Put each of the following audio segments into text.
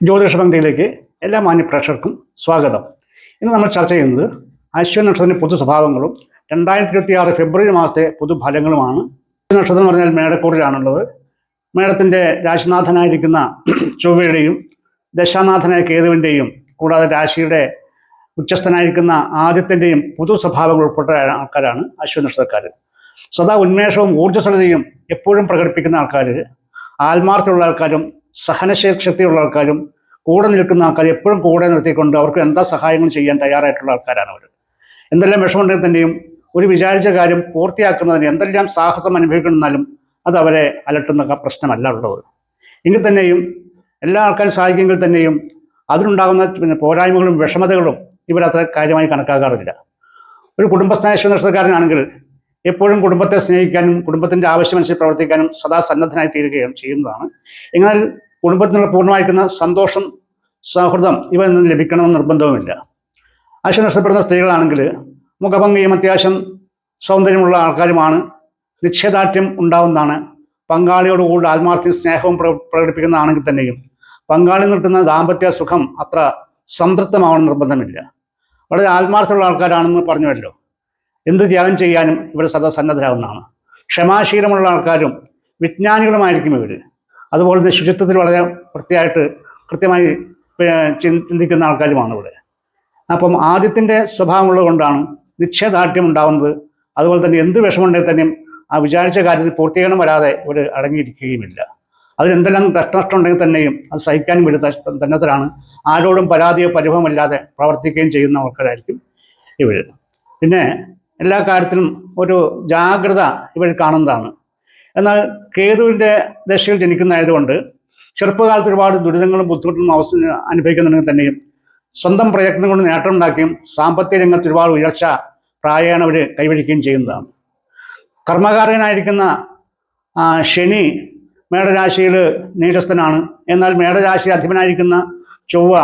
ജ്യോതിഷ പങ്ക്തിയിലേക്ക് എല്ലാ മാന്യ പ്രേക്ഷകർക്കും സ്വാഗതം. ഇന്ന് നമ്മൾ ചർച്ച ചെയ്യുന്നത് അശ്വ നക്ഷത്രത്തിന്റെ പൊതു സ്വഭാവങ്ങളും രണ്ടായിരത്തി ഇരുപത്തി ആറ് ഫെബ്രുവരി മാസത്തെ പൊതുഫലങ്ങളുമാണ് നക്ഷത്രം എന്ന് പറഞ്ഞാൽ മേടക്കൂറിലാണുള്ളത് മേടത്തിന്റെ രാശിനാഥനായിരിക്കുന്ന ചൊവ്വയുടെയും ദശാനാഥനായ കേതുവിന്റെയും കൂടാതെ രാശിയുടെ ഉച്ചസ്ഥനായിരിക്കുന്ന ആദ്യത്തിന്റെയും പൊതു സ്വഭാവങ്ങൾ ഉൾപ്പെട്ട ആൾക്കാരാണ് അശ്വ നക്ഷത്രക്കാർ സദാ ഉന്മേഷവും ഊർജസ്വലതയും എപ്പോഴും പ്രകടിപ്പിക്കുന്ന ആൾക്കാർ ആത്മാർത്ഥമുള്ള ആൾക്കാരും സഹനശക്തിയുള്ള ആൾക്കാരും കൂടെ നിൽക്കുന്ന ആൾക്കാർ എപ്പോഴും കൂടെ നിർത്തിക്കൊണ്ട് അവർക്ക് എന്താ സഹായങ്ങൾ ചെയ്യാൻ തയ്യാറായിട്ടുള്ള ആൾക്കാരാണ് അവർ എന്തെല്ലാം വിഷമമുണ്ടെങ്കിൽ തന്നെയും ഒരു വിചാരിച്ച കാര്യം പൂർത്തിയാക്കുന്നതിന് എന്തെല്ലാം സാഹസം അനുഭവിക്കണമെന്നാലും അത് അവരെ അലട്ടുന്ന പ്രശ്നമല്ല ഉള്ളത്. എങ്കിൽ തന്നെയും എല്ലാ ആൾക്കാരും സഹായിക്കുമെങ്കിൽ തന്നെയും അതിനുണ്ടാകുന്ന പിന്നെ പോരായ്മകളും വിഷമതകളും ഇവരത്ര കാര്യമായി കണക്കാക്കാറില്ല. ഒരു കുടുംബസ്ഥാന നഷ്ടക്കാരനാണെങ്കിൽ എപ്പോഴും കുടുംബത്തെ സ്നേഹിക്കാനും കുടുംബത്തിന്റെ ആവശ്യമനുസരിച്ച് പ്രവർത്തിക്കാനും സദാ സന്നദ്ധനായി തീരുകയും ചെയ്യുന്നതാണ്. എന്നാൽ കുടുംബത്തിനുള്ള പൂർണമായിരിക്കുന്ന സന്തോഷം സൗഹൃദം ഇവ നിന്ന് ലഭിക്കണമെന്ന് നിർബന്ധവുമില്ല. അശ്വ നഷ്ടപ്പെടുന്ന സ്ത്രീകളാണെങ്കിൽ മുഖഭംഗിയും അത്യാവശ്യം സൗന്ദര്യമുള്ള ആൾക്കാരുമാണ്. നിശ്ചയദാർഢ്യം ഉണ്ടാവുന്നതാണ്. പങ്കാളിയോടുകൂടി ആത്മാർത്ഥ്യം സ്നേഹവും പ്ര പ്രകടിപ്പിക്കുന്നതാണെങ്കിൽ തന്നെയും പങ്കാളി നിർത്തുന്ന ദാമ്പത്യ സുഖം അത്ര സംതൃപ്തമാവണം നിർബന്ധമില്ല. വളരെ ആത്മാർത്ഥമുള്ള ആൾക്കാരാണെന്ന് പറഞ്ഞുവല്ലോ. എന്ത് ത്യാഗം ചെയ്യാനും ഇവർ സദാ സന്നദ്ധരാകുന്നതാണ് ക്ഷമാശീലമുള്ള ആൾക്കാരും വിജ്ഞാനികളുമായിരിക്കും ഇവർ അതുപോലെ തന്നെ ശുചിത്വത്തിൽ വളരെ വൃത്തിയായിട്ട് കൃത്യമായി ചിന്തിക്കുന്ന ആൾക്കാരുമാണ് ഇവിടെ. അപ്പം ആദ്യത്തിന്റെ സ്വഭാവമുള്ളത് കൊണ്ടാണ് നിശ്ചയദാർഢ്യം ഉണ്ടാവുന്നത്. അതുപോലെ തന്നെ എന്ത് വിഷമമുണ്ടെങ്കിൽ തന്നെയും ആ വിചാരിച്ച കാര്യത്തിൽ പൂർത്തീകരണം വരാതെ ഇവർ അടങ്ങിയിരിക്കുകയുമില്ല. അതിനെന്തെല്ലാം കഷ്ടനഷ്ടം ഉണ്ടെങ്കിൽ തന്നെയും അത് സഹിക്കാനും ഒരു തന്നത്തിലാണ് ആരോടും പരാതിയോ പരിഭവമില്ലാതെ പ്രവർത്തിക്കുകയും ചെയ്യുന്ന ആൾക്കാരായിരിക്കും ഇവർ പിന്നെ എല്ലാ കാര്യത്തിലും ഒരു ജാഗ്രത ഇവർ കാണുന്നതാണ്. എന്നാൽ കേതുവിന്റെ ദശയിൽ ജനിക്കുന്നതായതുകൊണ്ട് ചെറുപ്പകാലത്ത് ഒരുപാട് ദുരിതങ്ങളും ബുദ്ധിമുട്ടും അവസ്ഥ അനുഭവിക്കുന്നുണ്ടെങ്കിൽ തന്നെയും സ്വന്തം പ്രയത്നം കൊണ്ട് നേട്ടമുണ്ടാക്കുകയും സാമ്പത്തിക രംഗത്ത് ഒരുപാട് ഉയർച്ച പ്രായമാണ് അവർ കൈവരിക്കുകയും ചെയ്യുന്നതാണ്. കർമ്മകാരകനായിരിക്കുന്ന ശനി മേടരാശിയിൽ നീചസ്ഥനാണ്. എന്നാൽ മേടരാശി അധിപനായിരിക്കുന്ന ചൊവ്വ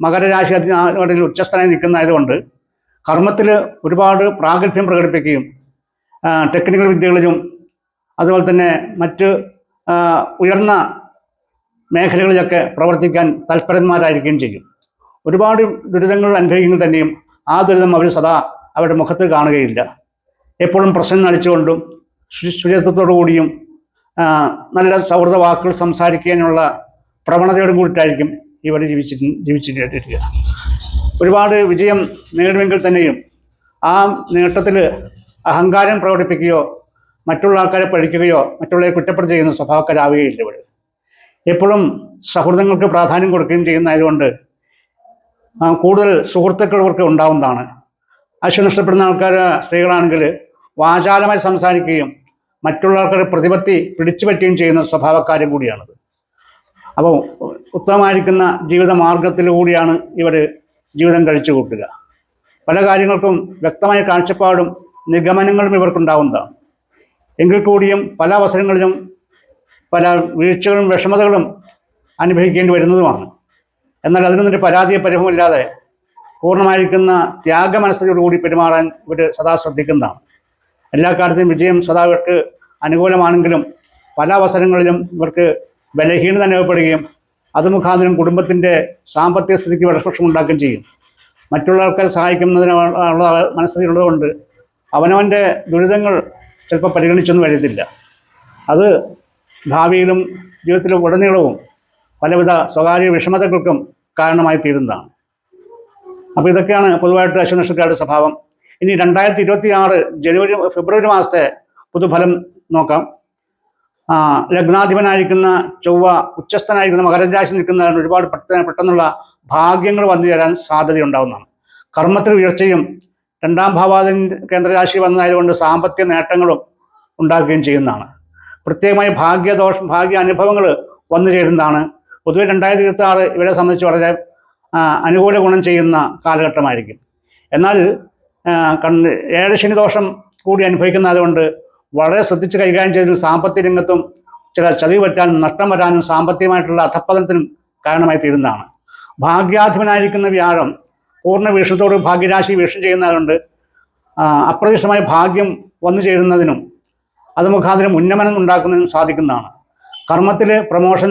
മകരരാശി അധിപനിൽ ഉച്ചസ്ഥനായി നിൽക്കുന്നതായതുകൊണ്ട് കർമ്മത്തിൽ ഒരുപാട് പ്രാഗൽഭ്യം പ്രകടിപ്പിക്കുകയും ടെക്നിക്കൽ വിദ്യകളിലും അതുപോലെ തന്നെ മറ്റ് ഉയർന്ന മേഖലകളിലൊക്കെ പ്രവർത്തിക്കാൻ തൽപരന്മാരായിരിക്കുകയും ചെയ്യും. ഒരുപാട് ദുരിതങ്ങൾ അനുഭവിക്കുമെങ്കിൽ തന്നെയും ആ ദുരിതം അവർ സദാ അവരുടെ മുഖത്ത് കാണുകയില്ല. എപ്പോഴും പ്രശ്നം നടിച്ചുകൊണ്ടും ശുചിത്വത്തോടു കൂടിയും നല്ല സൗഹൃദ വാക്കുകൾ സംസാരിക്കാനുള്ള പ്രവണതയോടും കൂടിയിട്ടായിരിക്കും ഇവർ ജീവിച്ചിട്ട് ജീവിച്ചിട്ടിരിക്കുക ഒരുപാട് വിജയം നേടുമെങ്കിൽ തന്നെയും ആ നേട്ടത്തിൽ അഹങ്കാരം പ്രകടിപ്പിക്കുകയോ മറ്റുള്ള ആൾക്കാരെ പഴിക്കുകയോ മറ്റുള്ളവരെ കുറ്റപ്പെടുത്തി ചെയ്യുന്ന സ്വഭാവക്കാരാവുകയില്ല ഇവർ എപ്പോഴും സൗഹൃദങ്ങൾക്ക് പ്രാധാന്യം കൊടുക്കുകയും ചെയ്യുന്നതുകൊണ്ട് കൂടുതൽ സുഹൃത്തുക്കൾ ഇവർക്ക് ഉണ്ടാവുന്നതാണ്. അശ്വ നഷ്ടപ്പെടുന്ന ആൾക്കാർ സ്ത്രീകളാണെങ്കിൽ വാചാലമായി സംസാരിക്കുകയും മറ്റുള്ള ആൾക്കാരെ പ്രതിപത്തി പിടിച്ചു പറ്റുകയും ചെയ്യുന്ന സ്വഭാവക്കാരും കൂടിയാണത്. അപ്പോൾ ഉത്തമമായിരിക്കുന്ന ജീവിത മാർഗത്തിലൂടെയാണ് ഇവർ ജീവിതം കഴിച്ചു കൂട്ടുക. പല കാര്യങ്ങൾക്കും വ്യക്തമായ കാഴ്ചപ്പാടും നിഗമനങ്ങളും ഇവർക്കുണ്ടാവുന്നതാണ്. എങ്കിൽ കൂടിയും പല അവസരങ്ങളിലും പല വീഴ്ചകളും വിഷമതകളും അനുഭവിക്കേണ്ടി വരുന്നതുമാണ്. എന്നാൽ അതിനൊന്നും ഒരു പരാതിയെ പരിഭവമില്ലാതെ പൂർണമായിരിക്കുന്ന ത്യാഗ കൂടി പെരുമാറാൻ ഇവർ സദാ ശ്രദ്ധിക്കുന്നതാണ്. എല്ലാ കാര്യത്തിലും വിജയം സദാ ഇവർക്ക് അനുകൂലമാണെങ്കിലും പല അവസരങ്ങളിലും ഇവർക്ക് ബലഹീനത അനുഭവപ്പെടുകയും അത് മുഖാന്തരം കുടുംബത്തിന്റെ സാമ്പത്തിക സ്ഥിതിക്ക് വിഷപക്ഷം ഉണ്ടാക്കുകയും ചെയ്യും. മറ്റുള്ള ആൾക്കാരെ സഹായിക്കുന്നതിനുള്ള മനസ്സിലുള്ളതുകൊണ്ട് അവനവന്റെ ദുരിതങ്ങൾ ചിലപ്പോൾ പരിഗണിച്ചൊന്നും വരത്തില്ല. അത് ഭാവിയിലും ജീവിതത്തിലും ഉടനീളവും പലവിധ സ്വകാര്യ വിഷമതകൾക്കും കാരണമായി തീരുന്നതാണ്. അപ്പോൾ ഇതൊക്കെയാണ് പൊതുവായിട്ട് അശ്വനക്ഷക്കാരുടെ സ്വഭാവം. ഇനി രണ്ടായിരത്തി ഇരുപത്തി ആറ് ജനുവരി ഫെബ്രുവരി മാസത്തെ പുതുഫലം നോക്കാം. ലഗ്നാധിപനായിരിക്കുന്ന ചൊവ്വ ഉച്ചസ്ഥനായിരിക്കുന്ന മകരരാശി നിൽക്കുന്ന ഒരുപാട് പെട്ടെന്ന് പെട്ടെന്നുള്ള ഭാഗ്യങ്ങൾ വന്നു ചേരാൻ സാധ്യതയുണ്ടാവുന്നതാണ്. കർമ്മത്തിൽ ഉയർച്ചയും രണ്ടാം ഭാവാദൻ കേന്ദ്രരാശി വന്നതായതുകൊണ്ട് സാമ്പത്തിക നേട്ടങ്ങളും ഉണ്ടാക്കുകയും ചെയ്യുന്നതാണ്. പ്രത്യേകമായി ഭാഗ്യദോഷം ഭാഗ്യ അനുഭവങ്ങൾ വന്നു ചേരുന്നതാണ്. പൊതുവെ രണ്ടായിരത്തി ഇരുപത്തി ആറ് ഇവരെ സംബന്ധിച്ച് വളരെ അനുകൂല ഗുണം ചെയ്യുന്ന കാലഘട്ടമായിരിക്കും. എന്നാൽ കണ്ണ് ഏഴ് ശനി ദോഷം കൂടി അനുഭവിക്കുന്നതുകൊണ്ട് വളരെ ശ്രദ്ധിച്ച് കൈകാര്യം ചെയ്തതിൽ സാമ്പത്തിക രംഗത്തും ചില ചതിവ് പറ്റാനും നഷ്ടം വരാനും സാമ്പത്തികമായിട്ടുള്ള അധപ്പതനത്തിനും കാരണമായി തീരുന്നതാണ്. ഭാഗ്യാധിപനായിരിക്കുന്ന വ്യാഴം പൂർണ വീക്ഷണത്തോട് ഭാഗ്യരാശി വീക്ഷണം ചെയ്യുന്നതുകൊണ്ട് അപ്രതീക്ഷിതമായ ഭാഗ്യം വന്നു ചേരുന്നതിനും അത് മുഖാന്തരം ഉന്നമനം ഉണ്ടാക്കുന്നതിനും സാധിക്കുന്നതാണ്. കർമ്മത്തിൽ പ്രൊമോഷൻ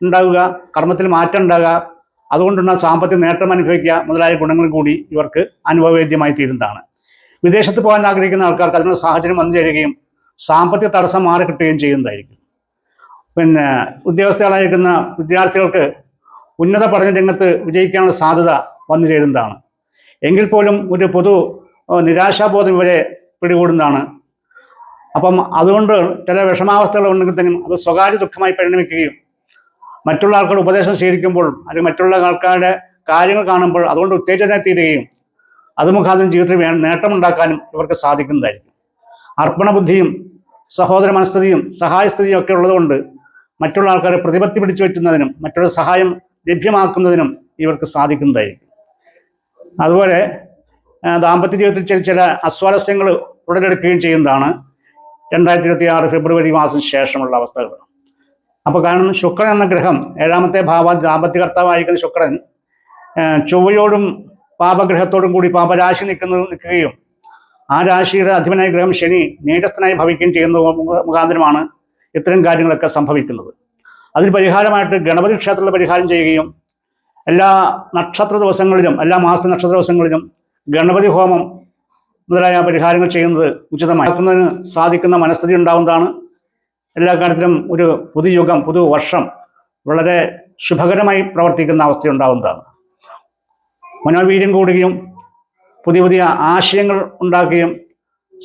ഉണ്ടാവുക കർമ്മത്തിൽ മാറ്റം ഉണ്ടാകുക അതുകൊണ്ടുള്ള സാമ്പത്തിക നേട്ടം അനുഭവിക്കുക മുതലായ ഗുണങ്ങൾ കൂടി ഇവർക്ക് അനുഭവവേദ്യമായി തീരുന്നതാണ്. വിദേശത്ത് പോകാൻ ആഗ്രഹിക്കുന്ന ആൾക്കാർക്ക് അതിനുള്ള സാഹചര്യം വന്നു ചേരുകയും സാമ്പത്തിക തടസ്സം മാറി കിട്ടുകയും ചെയ്യുന്നതായിരിക്കും. പിന്നെ ഉദ്യോഗസ്ഥകളായിരിക്കുന്ന വിദ്യാർത്ഥികൾക്ക് ഉന്നത പഠന രംഗത്ത് വിജയിക്കാനുള്ള സാധ്യത വന്നു ചേരുന്നതാണ്. എങ്കിൽ പോലും ഒരു പൊതു നിരാശാബോധം ഇവരെ പിടികൂടുന്നതാണ്. അപ്പം അതുകൊണ്ട് ചില വിഷമാവസ്ഥകൾ ഉണ്ടെങ്കിൽ തന്നെ അത് സ്വകാര്യ ദുഃഖമായി പരിണമിക്കുകയും മറ്റുള്ള ആൾക്കാർ ഉപദേശം സ്വീകരിക്കുമ്പോൾ അല്ലെങ്കിൽ മറ്റുള്ള ആൾക്കാരുടെ കാര്യങ്ങൾ കാണുമ്പോൾ അതുകൊണ്ട് ഉത്തേജന തീരുകയും അത് മുഖാന്തരം ജീവിതത്തിൽ നേട്ടമുണ്ടാക്കാനും ഇവർക്ക് സാധിക്കുന്നതായിരിക്കും. അർപ്പണബുദ്ധിയും സഹോദര മനസ്ഥിതിയും സഹായസ്ഥിതിയും ഒക്കെ ഉള്ളതുകൊണ്ട് മറ്റുള്ള ആൾക്കാരെ പ്രതിപത്തി പിടിച്ചു പറ്റുന്നതിനും മറ്റുള്ള സഹായം ലഭ്യമാക്കുന്നതിനും ഇവർക്ക് സാധിക്കുന്നതായിരിക്കും. അതുപോലെ ദാമ്പത്യ ജീവിതത്തിൽ ചില ചില അസ്വാരസ്യങ്ങൾ ഉടലെടുക്കുകയും ചെയ്യുന്നതാണ് രണ്ടായിരത്തി ഇരുപത്തി ആറ് ഫെബ്രുവരി മാസം ശേഷമുള്ള അവസ്ഥകൾ. അപ്പോൾ കാരണം ശുക്രൻ എന്ന ഗ്രഹം ഏഴാമത്തെ ഭാവ ദാമ്പത്യ കർത്താവായിരിക്കുന്ന ശുക്രൻ ചൊവ്വയോടും പാപഗ്രഹത്തോടും കൂടി പാപരാശി നിൽക്കുന്ന നിൽക്കുകയും ആ രാശിയുടെ അധിപനായ ഗ്രഹം ശനി നീടസ്ഥനായി ഭവിക്കുകയും ചെയ്യുന്ന മുഖ- മുഖാന്തരമാണ് ഇത്തരം കാര്യങ്ങളൊക്കെ സംഭവിക്കുന്നത്. അതിന് പരിഹാരമായിട്ട് ഗണപതി ക്ഷേത്രത്തിൽ പരിഹാരം ചെയ്യുകയും എല്ലാ നക്ഷത്ര ദിവസങ്ങളിലും എല്ലാ മാസ നക്ഷത്ര ദിവസങ്ങളിലും ഗണപതി ഹോമം മുതലായ പരിഹാരങ്ങൾ ചെയ്യുന്നത് ഉചിതമാക്കുന്നതിന് സാധിക്കുന്ന മനസ്ഥിതി ഉണ്ടാവുന്നതാണ്. എല്ലാ കാര്യത്തിലും ഒരു പുതുയുഗം പുതു വർഷം വളരെ ശുഭകരമായി പ്രവർത്തിക്കുന്ന അവസ്ഥ ഉണ്ടാവുന്നതാണ്. മനോവീര്യം കൂടുകയും പുതിയ പുതിയ ആശയങ്ങൾ ഉണ്ടാക്കുകയും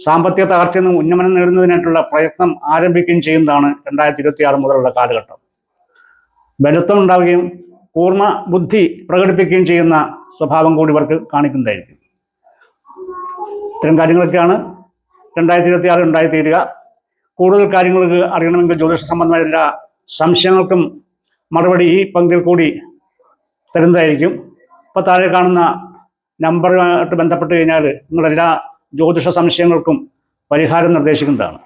സാമ്പത്തിക തകർച്ചയിൽ നിന്ന് ഉന്നമനം നേടുന്നതിനായിട്ടുള്ള പ്രയത്നം ആരംഭിക്കുകയും ചെയ്യുന്നതാണ് രണ്ടായിരത്തി ഇരുപത്തി ആറ് മുതലുള്ള കാലഘട്ടം. ബലത്വം ഉണ്ടാവുകയും പൂർണ ബുദ്ധി പ്രകടിപ്പിക്കുകയും ചെയ്യുന്ന സ്വഭാവം കൂടി ഇവർക്ക് കാണിക്കുന്നതായിരിക്കും. ഇത്തരം കാര്യങ്ങളൊക്കെയാണ് രണ്ടായിരത്തി ഇരുപത്തി ആറ് ഉണ്ടായി തീരുക കൂടുതൽ കാര്യങ്ങൾക്ക് അറിയണമെങ്കിൽ ജ്യോതിഷ സംബന്ധമായ എല്ലാ സംശയങ്ങൾക്കും മറുപടി ഈ പങ്കിൽ കൂടി തരുന്നതായിരിക്കും. ഇപ്പോൾ താഴെ കാണുന്ന നമ്പറുമായിട്ട് ബന്ധപ്പെട്ട് കഴിഞ്ഞാൽ നിങ്ങളെല്ലാ ജ്യോതിഷ സംശയങ്ങൾക്കും പരിഹാരം നിർദ്ദേശിക്കുന്നതാണ്.